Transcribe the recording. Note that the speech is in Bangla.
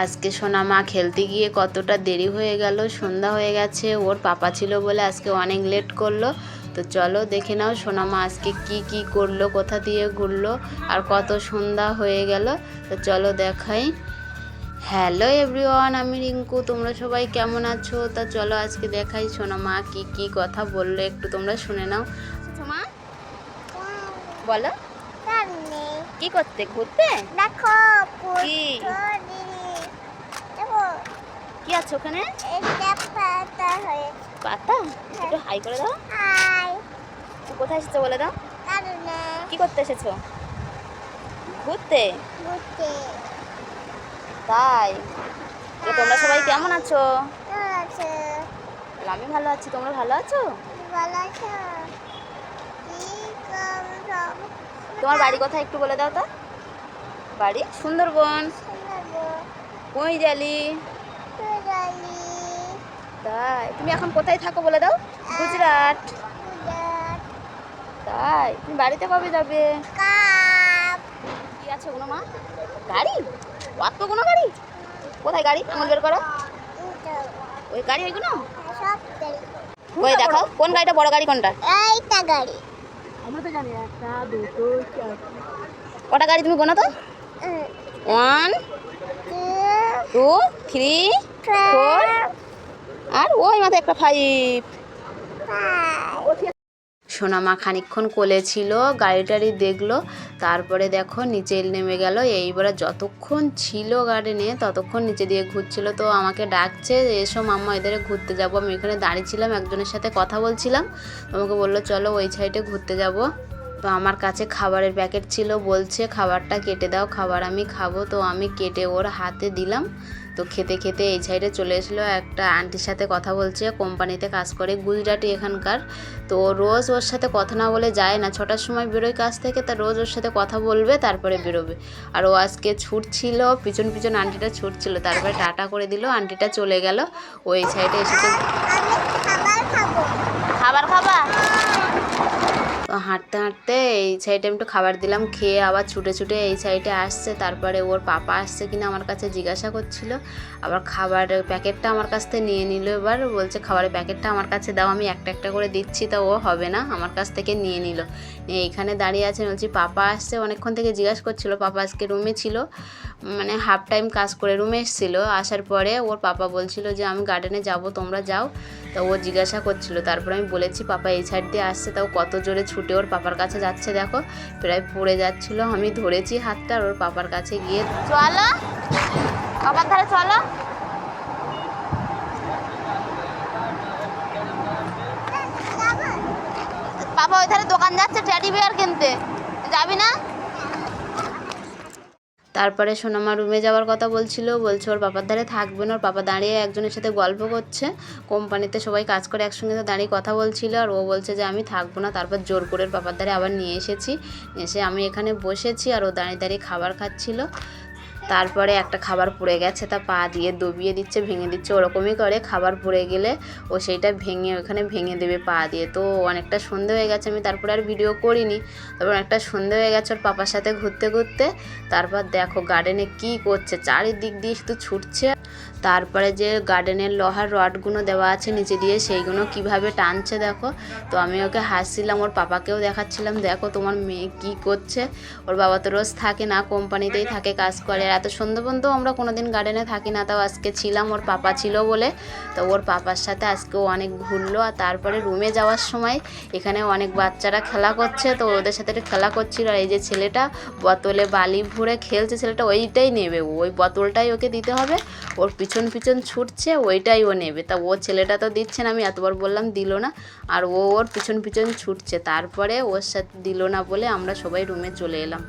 আজকে সোনা মা খেলতে গিয়ে কতটা দেরি হয়ে গেল সন্ধ্যা হয়ে গেছে ওর পাপা ছিল বলে আজকে অনেক লেট করল। তো চলো দেখে নাও সোনা মা আজকে কি কি করল কোথা দিয়ে ঘুরলো আর কত সন্ধ্যা হয়ে গেল। তো চলো দেখাই। হ্যালো এভরিওয়ান আমি রিঙ্কু তোমরা সবাই কেমন আছো? তা চলো আজকে দেখাই সোনা মা কি কি কথা বলল একটু তোমরা শুনে নাও। বলো। কি করতে ঘুরতে? দেখো কি? কি আছে ওখানে? পাতা পাতা? একটু হাই করে দাও। হাই। কোথায় এসেছ বলে দাও। কি করতে এসেছ? ঘুরতে? ঘুরতে। তাই? তোমরা সবাই কেমন আছো? আমি ভালো আছি তোমরা ভালো আছো? ভালো আছো। তোমার বাড়ি কোথায় একটু বলে দাও তো। বাড়ি? সুন্দরবন। কই জালি তাই তুমি এখন কোথায় থাকো বলে দাও? গুজরাট। তাই তুমি বাড়িতে কবে যাবে? কি আছে ওগুলো মা? গাড়ি? অত কোনো গাড়ি? কোথায় গাড়ি? আঙুল বের করো। ওই গাড়ি ওইগুলো ওই দেখো কোন গাড়িটা বড় গাড়ি কোনটা? এইটা গাড়ি আমরা তো জানি একটা দুটো কটা গাড়ি তুমি গোনো তো? ওয়ান টু থ্রি আর ওই মাথায় একটা ফাইভ সোনামা খানিক্ষণ কোলে ছিল গাড়ি টাড়ি দেখল, তারপরে দেখো নিচে নেমে গেল। এইবারে যতক্ষণ ছিল গার্ডেনে ততক্ষণ নিচে দিয়ে ঘুরছিল। তো আমাকে ডাকছে, এসো মাম্মা এদের ঘুরতে যাব। আমি এখানে দাঁড়িয়েছিলাম একজনের সাথে কথা বলছিলাম। আমাকে বলল, চলো ওই সাইডে ঘুরতে যাব। তো আমার কাছে খাবারের প্যাকেট ছিল, বলছে, খাবারটা কেটে দাও, খাবার আমি খাব। তো আমি কেটে ওর হাতে দিলাম। তো খেতে খেতে এই সাইডে চলে এসলো। একটা আন্টির সাথে কথা বলছে কোম্পানিতে কাজ করে গুজরাটি এখানকার। তো রোজ ওর সাথে কথা না বলে যায় না। ছটার সময় বেরোয় কাজ থেকে তা রোজ ওর সাথে কথা বলবে তারপরে বেরোবে। আর ও আজকে ছুটছিল পিছন পিছন আন্টিটা ছুটছিল তারপরে টাটা করে দিল আন্টিটা চলে গেল। ওই সাইডে এসেছে। খাবার খাবার খাবা? হাঁটতে হাঁটতে এই সাইডে আমি একটু খাবার দিলাম, খেয়ে আবার ছুটে ছুটে এই সাইডে আসছে। তারপরে ওর পাপা আসছে কিনা আমার কাছে জিজ্ঞাসা করছিল। আবার খাবারের প্যাকেটটা আমার কাছ থেকে নিয়ে নিল এবার। বলছে, খাবারের প্যাকেটটা আমার কাছে দাও, আমি একটা একটা করে দিচ্ছি। তা ও হবে না, আমার কাছ থেকে নিয়ে নিল। এইখানে দাঁড়িয়ে আছে, বলছি, পাপা আসছে। অনেকক্ষণ থেকে জিজ্ঞাসা করছিল, পাপা আজকে রুমে ছিল? মানে হাফ টাইম কাজ করে রুমে এসেছিল। আসার পরে ওর পাপা বলছিল যে, আমি গার্ডেনে যাব, তোমরা যাও। তা ও জিজ্ঞাসা করছিল, তারপর আমি বলেছি, পাপা, এই সাইড দিয়ে আসছে তাও কত জোরে ছুটে ওর পাপার কাছে যাচ্ছে, দেখো। প্রায় পড়ে যাচ্ছিল, আমি ধরেছি হাতটা ওর পাপার কাছে গিয়ে চলো, পাপার ধারে চলো। পাপা, ওই ধারে দোকান যাচ্ছে টেডি বিয়ার কিনতে। যাবি না? তারপরে সোনামা রুমে যাওয়ার কথা বলছিল, বলছে ওর বাবার ধারে থাকবে না, ওর বাবা দাঁড়িয়ে একজনের সাথে গল্প করছে। কোম্পানিতে সবাই কাজ করে একসঙ্গে তো দাঁড়িয়ে কথা বলছিল, আর ও বলছে যে, আমি থাকব না, তারপর জোর করে ওর বাবার ধারে আবার নিয়ে এসেছি। এসে আমি এখানে বসেছি, আর ও দাঁড়িয়ে দাঁড়িয়ে খাবার খাচ্ছিল। তারপরে একটা খাবার পড়ে গেছে, তা পা দিয়ে দবিয়ে দিচ্ছে, ভেঙে দিচ্ছে, ওরকমই করে খাবার পড়ে গেলে ও সেইটা ভেঙে ওখানে ভেঙে দেবে পা দিয়ে। তো অনেকটা সন্ধে হয়ে গেছে, আমি তারপরে আর ভিডিও করিনি। তারপর অনেকটা সন্ধে হয়ে গেছে ওর পাপার সাথে ঘুরতে ঘুরতে। তারপর দেখো গার্ডেনে কি করছে, চারিদিক দিয়ে শুধু ছুটছে। তারপরে যে গার্ডেনের লোহার রডগুলো দেওয়া আছে নিচে দিয়ে, সেইগুলো কীভাবে টানছে দেখো। তো আমি ওকে হাসছিলাম, ওর পাপাকেও দেখাচ্ছিলাম, দেখো তোমার মেয়ে কি করছে। ওর বাবা তো রোজ থাকে না কোম্পানিতেই থাকে কাজ করে। আর এত সন্ধ্যে পর্যন্ত আমরা কোনোদিন গার্ডেনে থাকি না, তাও আজকে ছিলাম, ওর পাপা ছিল বলে। তো ওর পাপার সাথে আজকেও অনেক ঘুরলো, আর তারপরে রুমে যাওয়ার সময় এখানে অনেক বাচ্চারা খেলা করছে, তো ওদের সাথে খেলা করছিল। আর এই যে ছেলেটা, বোতলে বালি ভরে খেলছে, ছেলেটা ওইটাই নেবে ও, ওই বোতলটাই ওকে দিতে হবে। ওর পিছন পিছন ছুটছে, ওইটাই ও নেবে। তা ও ছেলেটা তো দিচ্ছে না, আমি এতবার বললাম দিল না। আর ও ওর পিছন পিছন ছুটছে, তারপরে ওর সাথে দিল না বলে আমরা সবাই রুমে চলে এলাম।